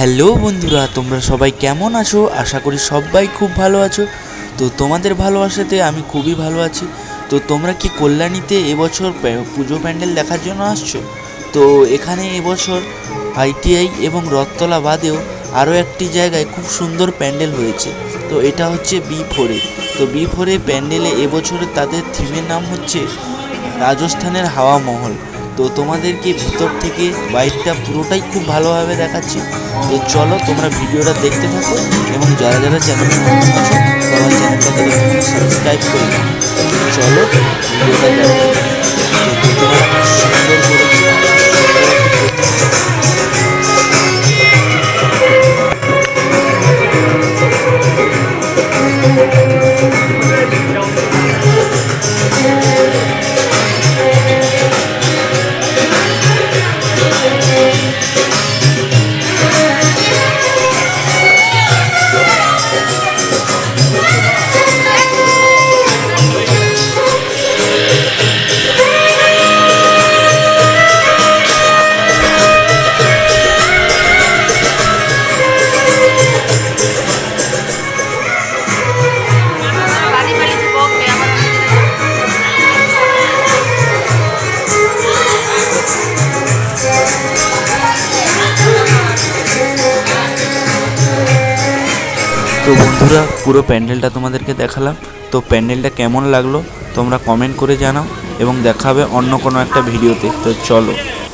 Hello বন্ধুরা, তোমরা সবাই কেমন আছো? আশা করি সবাই খুব ভালো আছো। তো তোমাদের ভালোবাসাতে আমি খুবই ভালো আছি। তো তোমরা কি কল্যাণীতে এবছর পুজো প্যান্ডেল দেখার জন্য আসছো? তো এখানে এবছর আইটিআই এবং রথতলা বাদেও আরও একটি জায়গায় খুব সুন্দর প্যান্ডেল হয়েছে। তো এটা হচ্ছে বি ফোরে। তো বি ফোরে প্যান্ডেলে এবছরে তাদের থিমের নাম হচ্ছে রাজস্থানের হাওয়া মহল। তো তোমাদেরকে ভিতর থেকে বাইকটা পুরোটাই খুব ভালোভাবে দেখাচ্ছি। তো চলো তোমরা ভিডিওটা দেখতে থাকো এবং যারা যারা চ্যানেলে নতুন সাবস্ক্রাইব করে চলো ভিডিওটা দেখো। তো বন্ধুরা, পুরো প্যান্ডেলটা তোমাদেরকে দেখালাম। তো প্যান্ডেলটা কেমন লাগল তোমরা কমেন্ট করে জানাও এবং দেখাবে অন্য কোনো একটা ভিডিওতে। তো চলো।